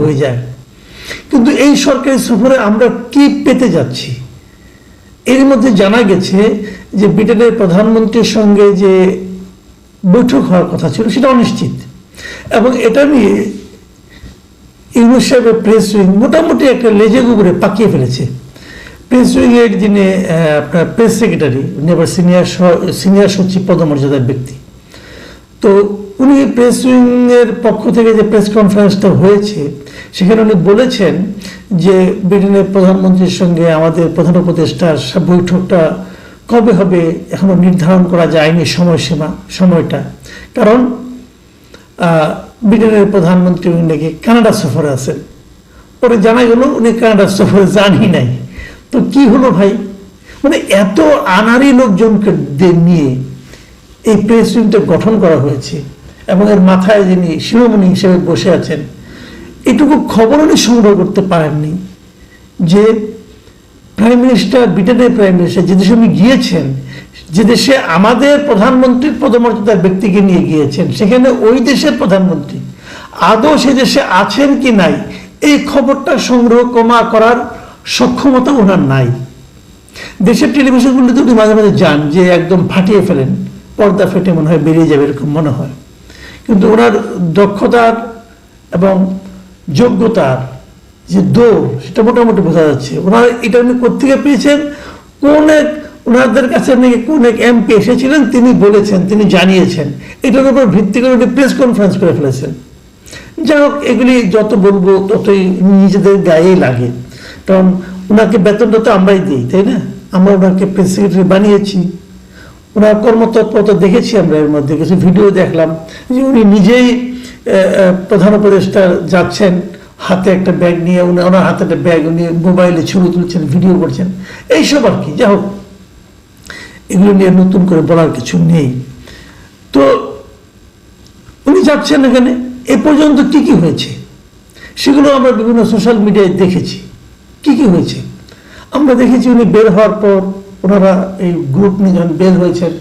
হয়ে যায়। কিন্তু এই সরকারি সফরে আমরা কি পেতে যাচ্ছি? এর মধ্যে জানা গেছে যে ব্রিটেনের প্রধানমন্ত্রীর সঙ্গে যে বৈঠক হওয়ার কথা ছিল, সেটা অনিশ্চিত। এবং এটা নিয়ে ইউনুস সাহেবের প্রেস উইং মোটামুটি একটা লেজে গুবরে পাকিয়ে ফেলেছে। প্রেস উইংয়ের যিনি আপনার প্রেস সেক্রেটারি উনি আবার সিনিয়র সিনিয়র সচিব পদমর্যাদার ব্যক্তি। তো উনি প্রেস উইংয়ের পক্ষ থেকে যে প্রেস কনফারেন্সটা হয়েছে, সেখানে উনি বলেছেন যে ব্রিটেনের প্রধানমন্ত্রীর সঙ্গে আমাদের প্রধান উপদেষ্টার বৈঠকটা কবে হবে এখনও নির্ধারণ করা যায়নি সময়সীমা, সময়টা। কারণ ব্রিটেনের প্রধানমন্ত্রী উনি নাকি কানাডা সফরে আছেন। পরে জানা গেল উনি কানাডা সফরে যানই নাই। তো কি হলো ভাই? মানে এত আনারি লোকজনকে নিয়ে এই প্রেস গঠন করা হয়েছে। এবং এর মাথায় যিনি শিরোমণি হিসেবে বসে আছেন, এটুকু খবর উনি সংগ্রহ করতে পারেননি যে প্রাইম মিনিস্টার ব্রিটেনের প্রাইম মিনিস্টার যে দেশে উনি গিয়েছেন, যে দেশে আমাদের প্রধানমন্ত্রীর পদমর্যাদার ব্যক্তিকে নিয়ে গিয়েছেন, সেখানে ওই দেশের প্রধানমন্ত্রী আদৌ সে দেশে আছেন কি নাই, এই খবরটা সংগ্রহ কমা করার সক্ষমতা ওনার নাই। দেশের টেলিভিশনগুলিতে উনি মাঝে মাঝে যান যে একদম ফাটিয়ে ফেলেন, পর্দা ফেটে মনে হয় বেরিয়ে যাবে এরকম মনে হয়। কিন্তু ওনার দক্ষতার এবং যোগ্যতার যে দৌড় সেটা মোটামুটি বোঝা যাচ্ছে। ওনারা এটা উনি কোথেকে পেয়েছেন? কোন এক ওনাদের কাছে নাকি কোন এক এমপি এসেছিলেন, তিনি বলেছেন, তিনি জানিয়েছেন। এটার উপর ভিত্তি করে উনি প্রেস কনফারেন্স করে ফেলেছেন। যাই হোক, এগুলি যত বলব, ততই নিজেদের গায়েই লাগে। কারণ ওনাকে বেতনটা তো আমরাই দিই, তাই না? আমরা ওনাকে প্রেস সেক্রেটারি বানিয়েছি। ওনার কর্মতৎপরতা দেখেছি আমরা এর মধ্যে, কিছু ভিডিও দেখলাম যে উনি নিজেই প্রধান উপদেষ্টা যাচ্ছেন, হাতে একটা ব্যাগ নিয়ে, উনি, ওনার হাতে একটা ব্যাগ উনি মোবাইলে ছবি তুলছেন, ভিডিও করছেন। এইসব আর কি, যাই হোক, এগুলো নিয়ে নতুন করে বলার কিছু নেই। তো উনি যাচ্ছেন এখানে, এ পর্যন্ত কি কি হয়েছে? সেগুলো আমরা বিভিন্ন সোশ্যাল মিডিয়ায় দেখেছি। কি কি হয়েছে? আমরা দেখেছি উনি বের হওয়ার পর ওনারা এই গ্রুপ নিয়ে যখন বের হয়েছেন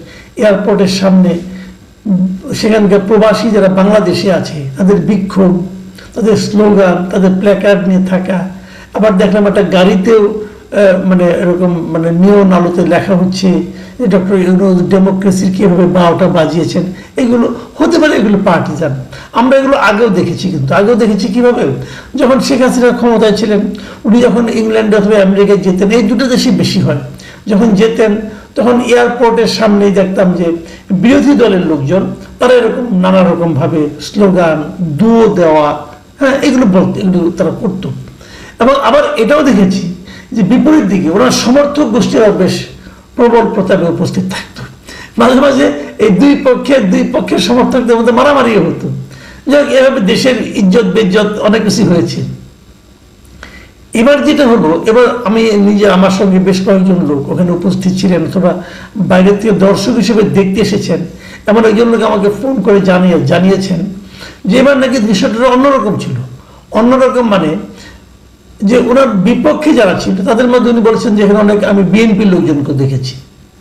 এয়ারপোর্টের সামনে, সেখানকার প্রবাসী যারা বাংলাদেশে আছে, তাদের বিক্ষোভ, তাদের স্লোগান, তাদের প্ল্যাকার্ড নিয়ে থাকা। আবার দেখলাম একটা গাড়িতেও মানে এরকম মানে নিয়ন আলোতে লেখা হচ্ছে যে ডক্টর ইউনুস ডেমোক্রেসির কীভাবে বারোটা বাজিয়েছেন। এগুলো, হতে পারে এগুলো পার্টিজান আমরা এগুলো আগেও দেখেছি কিন্তু। আগেও দেখেছি কীভাবে? যখন শেখ হাসিনা ক্ষমতায় ছিলেন, উনি যখন ইংল্যান্ড অথবা আমেরিকায় যেতেন, এই দুটো দেশই বেশি হয়। যখন যেতেন তখন এয়ারপোর্টের সামনেই দেখতাম যে বিরোধী দলের লোকজন তারা এরকম নানা রকম ভাবে স্লোগান দুয়ো দেওয়া হ্যাঁ এগুলো বলতো এগুলো তারা করতো। এবং আবার এটাও দেখেছি যে বিপরীত দিকে ওনার সমর্থক গোষ্ঠীরা বেশ প্রবল প্রতাপে উপস্থিত থাকতো। মাঝে মাঝে এই দুই পক্ষের দুই পক্ষের সমর্থকদের মধ্যে মারামারিও হতো। যাই হোক, এভাবে দেশের ইজ্জত বেজ্জত অনেক কিছু হয়েছে। এবার যেটা হলো এবার আমি নিজে আমার সঙ্গে বেশ কয়েকজন লোক ওখানে উপস্থিত ছিলেন অথবা বাইরে থেকে দর্শক হিসেবে দেখতে এসেছেন। এমন একজন লোক আমাকে ফোন করে জানিয়ে জানিয়েছেন যে এবার নাকি দৃশ্যটা অন্যরকম ছিল। অন্যরকম মানে যে ওনার বিপক্ষে যারা ছিল তাদের মধ্যে উনি বলেছেন যে এখানে অনেক আমি বিএনপির লোকজনকে দেখেছি।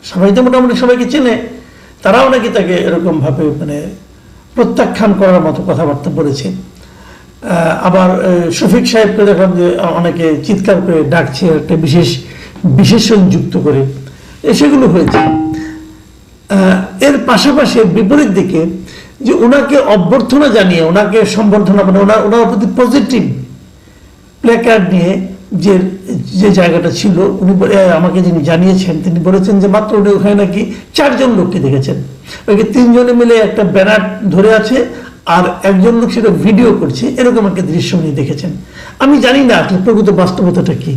সবাই তো মোটামুটি সবাইকে চেনে। তারাও নাকি তাকে এরকম ভাবে মানে প্রত্যাখ্যান করার মতো কথাবার্তা বলেছে আহ, আবার শফিক সাহেবকে দেখলাম যে অনেকে চিৎকার করে ডাকছে, একটা বিশেষ বিশেষণ যুক্ত করে। সেগুলো হয়েছে। এর পাশাপাশি বিপরীত দিকে যে ওনাকে অভ্যর্থনা জানিয়ে, ওনাকে সম্বর্ধনা মানে ওনার ওনার প্রতি পজিটিভ প্লেকার্ড নিয়ে যে যে জায়গাটা ছিল, উনি আমাকে যিনি জানিয়েছেন, তিনি বলেছেন যে মাত্র উনি ওখানে নাকি চারজন লোককে দেখেছেন। ওইকে তিনজনে মিলে একটা ব্যানার ধরে আছে আর একজন লোক সেটা ভিডিও করছে, এরকম একটা দৃশ্য উনি দেখেছেন। আমি জানি না আসলে প্রকৃত বাস্তবতাটা কি।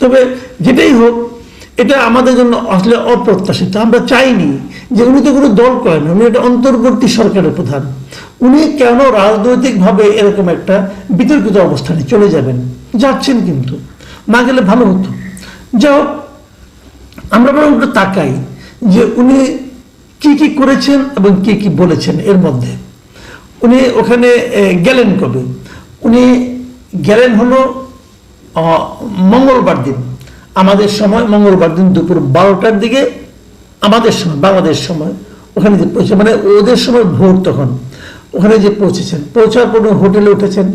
তবে যেটাই হোক, এটা আমাদের জন্য আসলে অপ্রত্যাশিত। আমরা চাইনি যে উনি তো কোনো দল করেন উনি একটা অন্তর্বর্তী সরকারের প্রধান। উনি কেন রাজনৈতিকভাবে এরকম একটা বিতর্কিত অবস্থানে চলে যাবেন? যাচ্ছেন কিন্তু। না গেলে ভালো হতো। যা হোক, আমরা বরং একটু তাকাই যে উনি কি কি করেছেন এবং কি কি বলেছেন এর মধ্যে। উনি ওখানে গেলেন কবে? উনি গেলেন হলো মঙ্গলবার দিন। আমাদের সময়, মঙ্গলবার দিন দুপুর বারোটার দিকে, আমাদের সময়, বাংলাদেশ সময়, ওখানে যে পৌঁছে মানে ওদের সময় ভোর তখন। ওখানে যে পৌঁছেছেন, পৌঁছার পর হোটেলে উঠেছেন।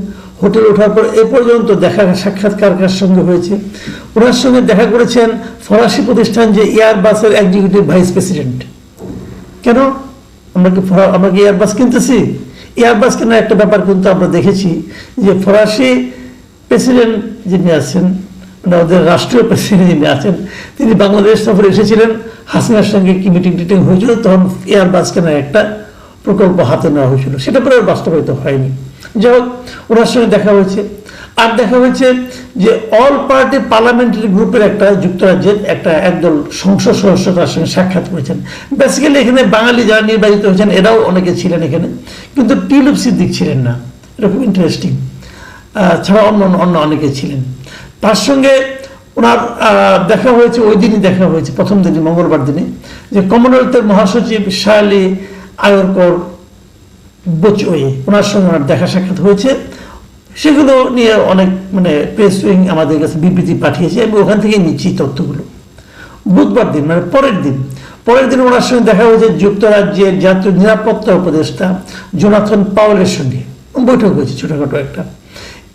হোটেলে ওঠার পর এ পর্যন্ত দেখা সাক্ষাৎকার কার সঙ্গে হয়েছে। ওনার সঙ্গে দেখা করেছেন ফরাসি প্রতিষ্ঠান যে এয়ারবাসের এক্সিকিউটিভ ভাইস প্রেসিডেন্ট কেন? আমরা কি আমরা কি এয়ারবাস কিনতেছি? এয়ারবাস কেনার একটা ব্যাপার কিন্তু আমরা দেখেছি যে ফরাসি প্রেসিডেন্ট যিনি আছেন মানে ওদের রাষ্ট্রীয় প্রেসিডেন্ট যিনি আছেন, তিনি বাংলাদেশ সফরে এসেছিলেন। হাসিনার সঙ্গে কি মিটিং টিটিং হয়েছিল, তখন এয়ারবাস কেনার একটা প্রকল্প হাতে নেওয়া হয়েছিল। সেটা পরে বাস্তবায়িত হয়নি। যাই হোক, ওনার সঙ্গে দেখা হয়েছে। আর দেখা হয়েছে যে অল পার্টি পার্লামেন্টারি গ্রুপের একটা যুক্তরাজ্যের একটা একদল সংসদ সদস্য তার সঙ্গে সাক্ষাৎ করেছেন। বেসিক্যালি এখানে বাঙালি যারা নির্বাচিত হয়েছেন, এরাও অনেকে ছিলেন এখানে, কিন্তু টিলুপ সিদ্দিক ছিলেন না। এটা খুব ইন্টারেস্টিং ছাড়া অন্য অন্য- অনেকে ছিলেন। তার সঙ্গে ওনার দেখা হয়েছে, ওই দিনই দেখা হয়েছে, প্রথম দিনই, মঙ্গলবার দিনে যে কমনওয়েলথের মহাসচিব শায়ালি আয়রকর বোচওয়ে, ওনার সঙ্গে ওনার দেখা সাক্ষাৎ হয়েছে। সেগুলো নিয়ে অনেক মানে প্রেস উইং আমাদের কাছে বিবৃতি পাঠিয়েছে, আমি ওখান থেকে নিচ্ছি তথ্যগুলো। বুধবার দিন মানে পরের দিন পরের দিন ওনার সঙ্গে দেখা হয়েছে যুক্তরাজ্যের জাতীয় নিরাপত্তা উপদেষ্টা জোনাথন পাওয়েলের সঙ্গে। বৈঠক হয়েছে, ছোটখাটো একটা।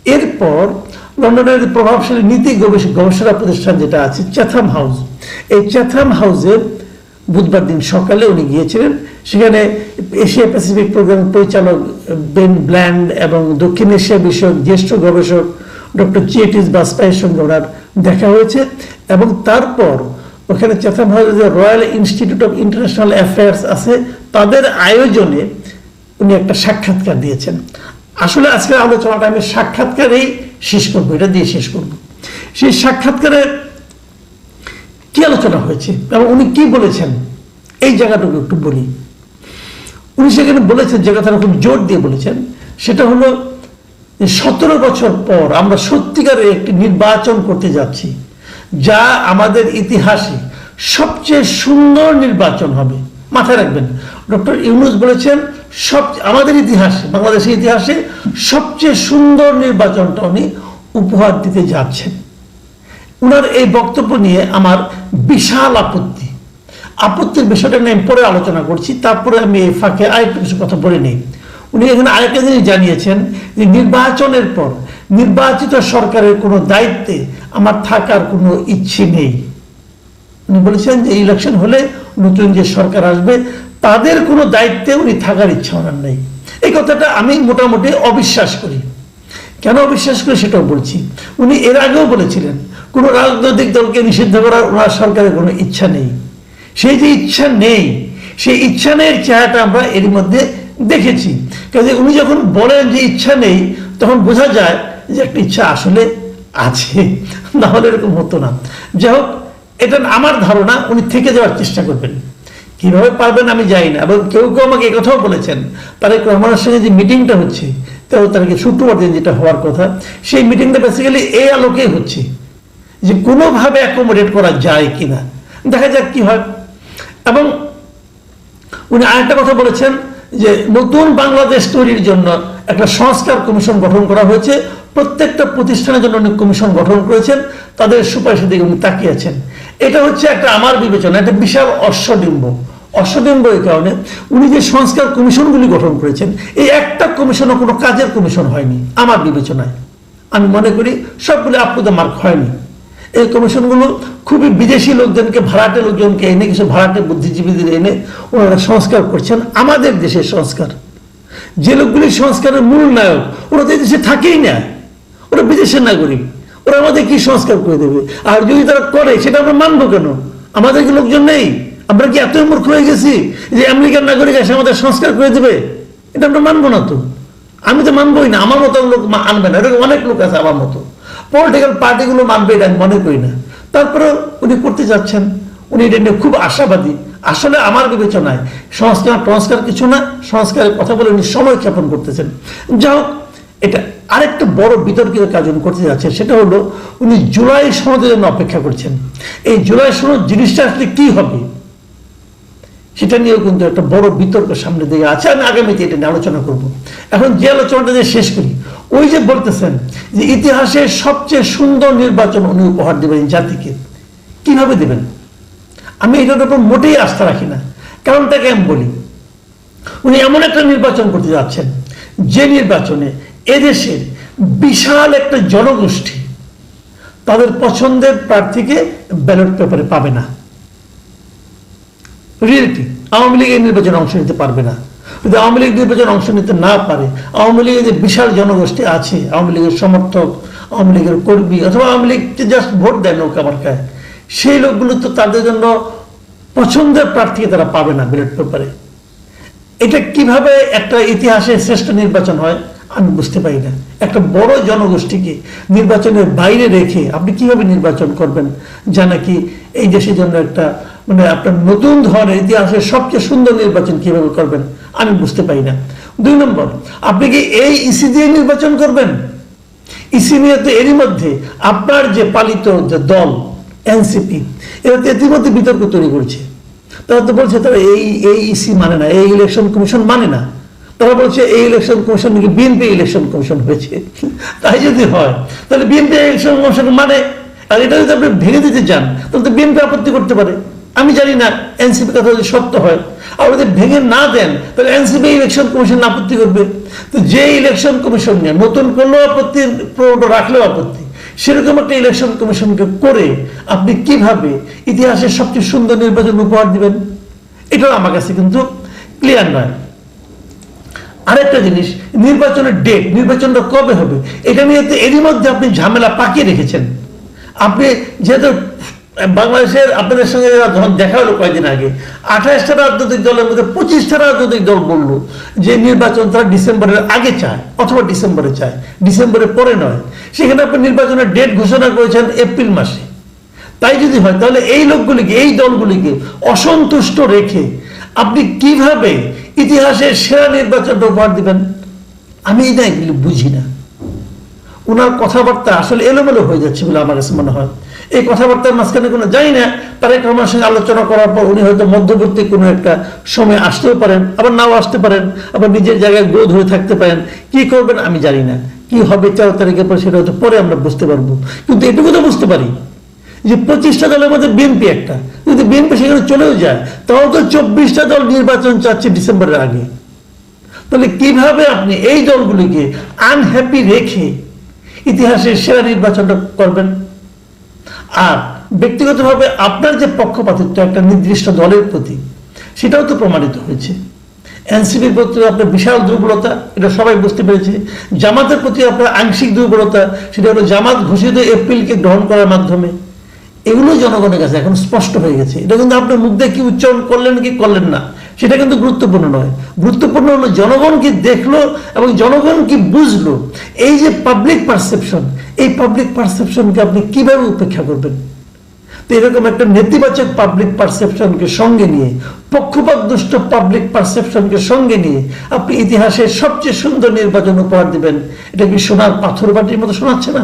এরপর লন্ডনের প্রভাবশালী নীতি গবেষ- গবেষণা প্রতিষ্ঠান যেটা আছে চ্যাথাম হাউস এই চ্যাথাম হাউসে বুধবার দিন সকালে উনি গিয়েছিলেন। সেখানে এশিয়া প্যাসিফিক প্রোগ্রাম পরিচালক বেন ব্ল্যান্ড এবং দক্ষিণ এশিয়া বিষয়ক জ্যেষ্ঠ গবেষক ডক্টর চিয়েটিস বাজপেয়ীর সঙ্গে ওনার দেখা হয়েছে এবং তারপর ওখানে চেতন হাউসে যে royal institute of international affairs আছে, তাদের আয়োজনে উনি একটা সাক্ষাৎকার দিয়েছেন। আসলে আজকের আলোচনাটা আমি সাক্ষাৎকারেই শেষ করব, এটা দিয়ে শেষ করব। সেই সাক্ষাৎকারে কি আলোচনা হয়েছে এবং উনি কি বলেছেন, এই জায়গাটুকু একটু বলি। উনি সেখানে বলেছেন, যে কথাটা খুব জোর দিয়ে বলেছেন, সেটা হলো সতেরো বছর পর আমরা সত্যিকারের একটি নির্বাচন করতে যাচ্ছি, যা আমাদের ইতিহাসে সবচেয়ে সুন্দর নির্বাচন হবে। মাথায় রাখবেন, ডক্টর ইউনুস বলেছেন, সব, আমাদের ইতিহাসে, বাংলাদেশের ইতিহাসে সবচেয়ে সুন্দর নির্বাচনটা উনি উপহার দিতে যাচ্ছেন। উনার এই বক্তব্য নিয়ে আমার বিশাল আপত্তি। আপত্তির বিষয়টা নিয়ে আমি পরে আলোচনা করছি। তারপরে আমি এই ফাঁকে আরেকটু কিছু কথা বলে নিই। উনি এখানে আরেকটা জিনিস জানিয়েছেন যে নির্বাচনের পর নির্বাচিত সরকারের কোনো দায়িত্বে আমার থাকার কোনো ইচ্ছে নেই। উনি বলেছেন যে ইলেকশন হলে নতুন যে সরকার আসবে, তাদের কোনো দায়িত্বে উনি থাকার ইচ্ছা ওনার নেই। এই কথাটা আমি মোটামুটি অবিশ্বাস করি। কেন অবিশ্বাস করি সেটাও বলছি। উনি এর আগেও বলেছিলেন, কোনো রাজনৈতিক দলকে নিষিদ্ধ করার ওনার সরকারের কোনো ইচ্ছা নেই। সেই যে ইচ্ছা নেই সেই ইচ্ছা নেই চেহারাটা আমরা এর মধ্যে দেখেছি। কাজে উনি যখন বলেন যে ইচ্ছা নেই, তখন বোঝা যায় যে একটা ইচ্ছা আসলে আছে। না হলে এরকম হতো না। যাই হোক, এটা আমার ধারণা, উনি থেকে যাওয়ার চেষ্টা করবেন। কীভাবে পারবেন আমি জানি না, এবং কেউ কেউ আমাকে একথাও বলেছেন, তারেক রহমানের সঙ্গে যে মিটিংটা হচ্ছে, তেরো তারিখে শুক্রবার দিন যেটা হওয়ার কথা, সেই মিটিংটা বেসিক্যালি এই আলোকেই হচ্ছে, যে কোনোভাবে অ্যাকোমোডেট করা যায় কিনা। দেখা যাক কি হয়। এবং উনি আরেকটা কথা বলেছেন যে নতুন বাংলাদেশ তৈরির জন্য একটা সংস্কার কমিশন গঠন করা হয়েছে। প্রত্যেকটা প্রতিষ্ঠানের জন্য উনি কমিশন গঠন করেছেন, তাদের সুপারিশের দিকে উনি তাকিয়েছেন এটা হচ্ছে একটা আমার বিবেচনা, একটা বিশাল অশ্বডিম্ব। অশ্বডিম্ব এই কারণে উনি যে সংস্কার কমিশনগুলি গঠন করেছেন, এই একটা কমিশনও কোনো কাজের কমিশন হয়নি, আমার বিবেচনায়। আমি মনে করি সবগুলো আপুদা মার্ক হয়নি। এই কমিশনগুলো খুবই বিদেশি লোকজনকে, ভাড়াটে লোকজনকে এনে কিছু ভাড়াটে বুদ্ধিজীবীদের এনে ওনারা সংস্কার করছেন। আমাদের দেশের সংস্কার। যে লোকগুলি সংস্কারের মূল নায়ক, ওরা তো দেশে থাকেই না। ওরা বিদেশের নাগরিক। ওরা আমাদের কি সংস্কার করে দেবে? আর যদি তারা করে, সেটা আমরা মানবো কেন? আমাদের কি লোকজন নেই? আমরা কি এতই মূর্খ হয়ে গেছি যে আমেরিকার নাগরিক এসে আমাদের সংস্কার করে দেবে? এটা আমরা মানবো না তো। আমি তো মানবোই না। আমার মতো লোক আনবে না। এরকম অনেক লোক আছে আমার মতো। পলিটিক্যাল পার্টিগুলো মানবে এটা মনে করি না। তারপরে উনি করতে যাচ্ছেন। উনি এটা নিয়ে খুব আশাবাদী। আসলে আমার বিবেচনায় সংস্কার সংস্কার কিছু না, সংস্কারের কথা বলে উনি সময় ক্ষেপণ করতেছেন। যা হোক, এটা আরেকটা বড় বিতর্কিত কাজ উনি করতে যাচ্ছেন, সেটা হলো উনি জুলাই সনদের জন্য অপেক্ষা করছেন। এই জুলাই সনদ জিনিসটা আসলে কি হবে? সেটা নিয়েও কিন্তু একটা বড় বিতর্ক সামনে দিকে আছে। আমি আগামীতে এটা নিয়ে আলোচনা করব। এখন যে আলোচনাটা দিয়ে শেষ করি, ওই যে বলতেছেন যে ইতিহাসের সবচেয়ে সুন্দর নির্বাচন উনি উপহার দেবেন জাতিকে। কীভাবে দেবেন? আমি এটার উপর মোটেই আস্থা রাখি না। কারণটাকে আমি বলি, উনি এমন একটা নির্বাচন করতে যাচ্ছেন, যে নির্বাচনে এদেশের বিশাল একটা জনগোষ্ঠী তাদের পছন্দের প্রার্থীকে ব্যালট পেপারে পাবে না। রিয়েলিটি আওয়ামী লীগ এই নির্বাচনে অংশ নিতে পারবে না। যদি আওয়ামী লীগ নির্বাচনে অংশ নিতে না পারে আওয়ামী লীগের যে বিশাল জনগোষ্ঠী আছে আওয়ামী লীগের সমর্থক আওয়ামী লীগের কর্মী, অথবা আওয়ামী লীগকে জাস্ট ভোট দেয় নৌকা মার্কায়, সেই লোকগুলো তো তাদের জন্য পছন্দের প্রার্থীকে তারা পাবে না ব্যালট পেপারে এটা কীভাবে একটা ইতিহাসে শ্রেষ্ঠ নির্বাচন হয়, আমি বুঝতে পারি না। একটা বড় জনগোষ্ঠীকে নির্বাচনের বাইরে রেখে আপনি কীভাবে নির্বাচন করবেন যা নাকি এই দেশের জন্য একটা মানে আপনার নতুন ধরনের ইতিহাসের সবচেয়ে সুন্দর নির্বাচন কীভাবে করবেন, আমি বুঝতে পারি না। দুই নম্বর, আপনি কি এই ইসি দিয়ে নির্বাচন করবেন? ইসি নিয়ে তো এরই মধ্যে আপনার যে পালিত যে দল এনসিপি এরা তো ইতিমধ্যে বিতর্ক তৈরি করেছে। তারা তো বলছে তারা এই এই ইসি মানে না, এই ইলেকশন কমিশন মানে না। তারা বলছে এই ইলেকশন কমিশন নাকি বিএনপি ইলেকশন কমিশন হয়েছে। তাই যদি হয়, তাহলে বিএনপি ইলেকশন কমিশন মানে আর এটা যদি আপনি ভেঙে দিতে চান, তাহলে তো বিএনপি আপত্তি করতে পারে। আমি জানি না এনসিপি কথা যদি সত্য হয়। আর যদি ভেঙে না দেন, তাহলে এনসিপি ইলেকশন কমিশন আপত্তি করবে। তো যে ইলেকশন কমিশন নিয়ে নতুন করলেও আপত্তি পুরোনো রাখলেও আপত্তি, সেরকম একটা ইলেকশন কমিশনকে করে আপনি কীভাবে ইতিহাসের সবচেয়ে সুন্দর নির্বাচন উপহার দিবেন? এটাও আমার কাছে কিন্তু ক্লিয়ার নয়। আরেকটা জিনিস, নির্বাচনের ডেট নির্বাচনটা কবে হবে? এটা নিয়ে তো এরই মধ্যে আপনি ঝামেলা পাকিয়ে রেখেছেন। আপনি যেহেতু বাংলাদেশের আপনাদের সঙ্গে যখন দেখা হলো কয়েকদিন আগে, আঠাশটা রাজনৈতিক দলের মধ্যে পঁচিশটা রাজনৈতিক দল বলল যে নির্বাচন তারা ডিসেম্বরের আগে চায়, অথবা ডিসেম্বরে চায়, ডিসেম্বরের পরে নয়। সেখানে আপনি নির্বাচনের ডেট ঘোষণা করেছেন এপ্রিল মাসে। তাই যদি হয়, তাহলে এই লোকগুলিকে, এই দলগুলিকে অসন্তুষ্ট রেখে আপনি কীভাবে ইতিহাসের সেরা নির্বাচনটা উপহার দিবেন? আমি এটা এগুলি বুঝি না। ওনার কথাবার্তা আসলে এলোমেলো হয়ে যাচ্ছে বলে আমার কাছে মনে হয়। এই কথাবার্তার মাঝখানে কোনো জানি না, তারেক রহমানের সঙ্গে আলোচনা করার পর উনি হয়তো মধ্যবর্তী কোনো একটা সময় আসতেও পারেন, আবার নাও আসতে পারেন, আবার নিজের জায়গায় গ্রোধ হয়ে থাকতে পারেন। কি করবেন আমি জানি না। কি হবে তেরো তারিখের পর সেটা হয়তো পরে আমরা বুঝতে পারব। কিন্তু এটুকু তো বুঝতে পারি যে পঁচিশটা দলের মধ্যে বিএনপি একটা। যদি বিএনপি সেখানে চলেও যায় তাও তো চব্বিশটা দল নির্বাচন চাচ্ছে ডিসেম্বরের আগে। তাহলে কীভাবে আপনি এই দলগুলিকে আনহ্যাপি রেখে ইতিহাসের সেরা নির্বাচনটা করবেন? আর ব্যক্তিগতভাবে আপনার যে পক্ষপাতিত্ব একটা নির্দিষ্ট দলের প্রতি, সেটাও তো প্রমাণিত হয়েছে। এনসিপির প্রতি আপনার বিশাল দুর্বলতা, এটা সবাই বুঝতে পেরেছে। জামাতের প্রতি আপনার আংশিক দুর্বলতা, সেটা হলো জামাত ঘোষিত এপ্রিলকে গ্রহণ করার মাধ্যমে। এগুলো জনগণের কাছে এখন স্পষ্ট হয়ে গেছে। এটা কিন্তু আপনার মুখ দিয়ে কি উচ্চারণ করলেন কি করলেন না, সেটা কিন্তু গুরুত্বপূর্ণ নয়। গুরুত্বপূর্ণ হলো জনগণ কি দেখল এবং জনগণ কি বুঝলো। এই যে পাবলিক পারসেপশন এই পাবলিক পারসেপশনকে আপনি কীভাবে উপেক্ষা করবেন? তো এরকম একটা নেতিবাচক পাবলিক পারসেপশনকে সঙ্গে নিয়ে পক্ষপাত দুষ্ট পাবলিক পারসেপশনকে সঙ্গে নিয়ে আপনি ইতিহাসের সবচেয়ে সুন্দর নির্বাচন উপহার দিবেন। এটা কি সোনার পাথর বাটির মতো শোনাচ্ছে না?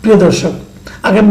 প্রিয় দর্শক, আগামী